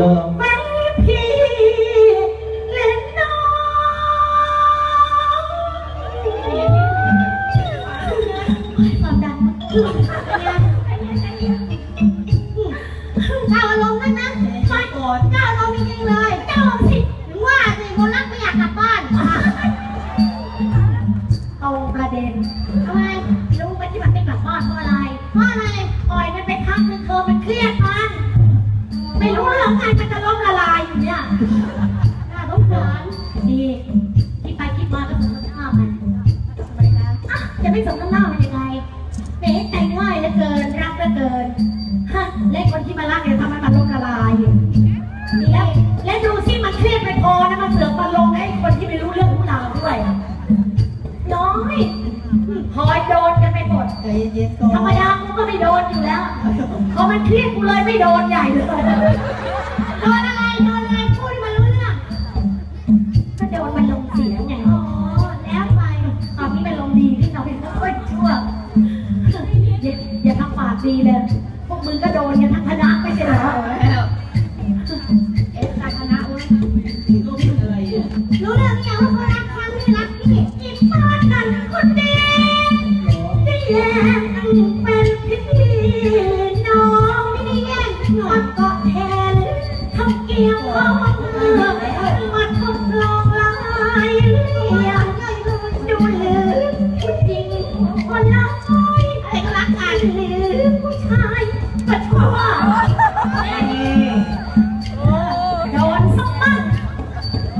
ลองฟังพี่เล่นน้องความดันขึ้นเจ้าอารมณ์นั่นนะไม่ก่อนเจ้าอารมณ์จริงๆเลย เจ้าสิว่าสิคนรัก ไม่สมน้ำหน้ามันยังไงเป๊ะแต่งง่ายเหลือเกินรักเหลือเกินฮะและคนที่มารักเนี่ยทำให้มันล้มละลายแล้วและดูสิมันเครียดไม่พอนะมันเสือกมาลงให้คนที่ไม่รู้เรื่องรู้ราวด้วยน้อยพอยโดนกันไปหมดใจเย็นๆก่อนธรรมดากูก็ไม่โดนอยู่แล้วพอมันเครียดกูเลยไม่โดนใหญ่เลย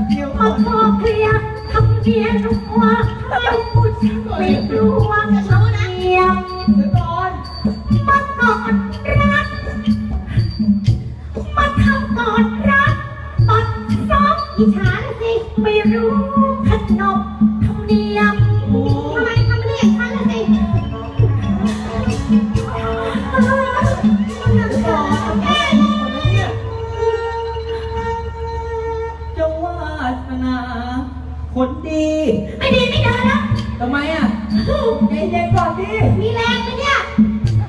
เดี๋ยวมาขอเคลี ยมมากอดรัก มาทำกอดรักตอนซอกอิจฉาสิ ไม่รู้ขนบ ใจเย็นก่อนดิมีแรงไหมเนี่ย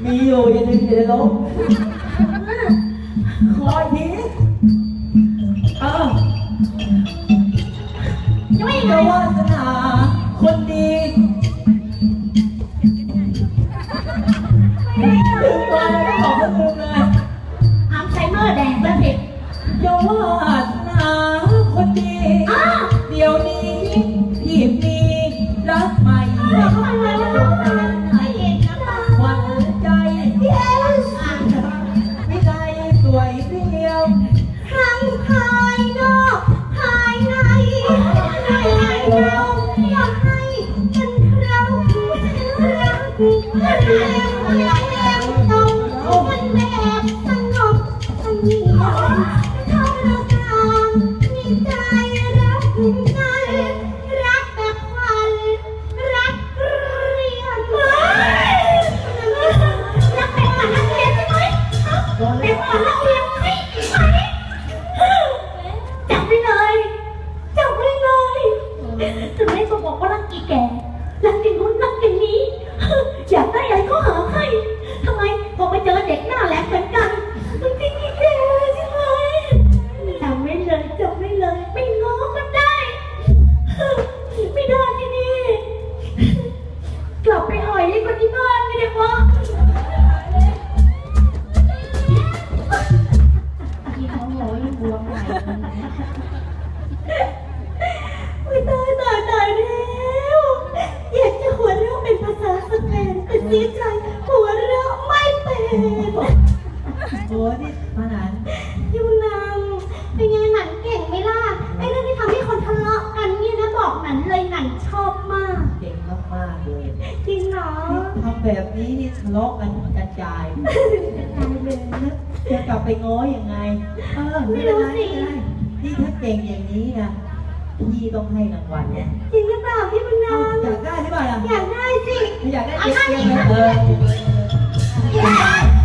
มีอยู่อย่าดึงอย่าล้มคอยทีเออยังไม่จะเลยวาสนาคนดีถึงตัวแล้วขอบคุณเลยอัลไซเมอร์แดงแล้วสิอย่าวาสนา กัน โง่ยังบวมไหลไม่ตายตายตายแล้วอยากจะหัวเราะเป็นภาษาสเปนแต่เสียใจหัวเราะไม่เป็นโอ้นี่มาหนานยูนางเป็นไงหนังเก่งไหมล่ะไอ้เรื่องที่ทำให้คนทะเลาะกันเนี่ยนะบอกหนันเลยหนันชอบมาก เก่งมากๆเลย แบบนี้นี่ทะเลาะกันกระจายตายเลยนะจะกลับไปง้อยังไงเออไม่เป็นไรไม่เป็นไรนี่ถ้าเก่งอย่างนี้นะพี่ต้องให้รางวัลเนี่ยจริงหรือเปล่าพี่บุญนาอยากได้หรือเปล่าล่ะอยากได้สิอยากได้เอาเก่ท่านงนี้ๆเลยค่ะเออ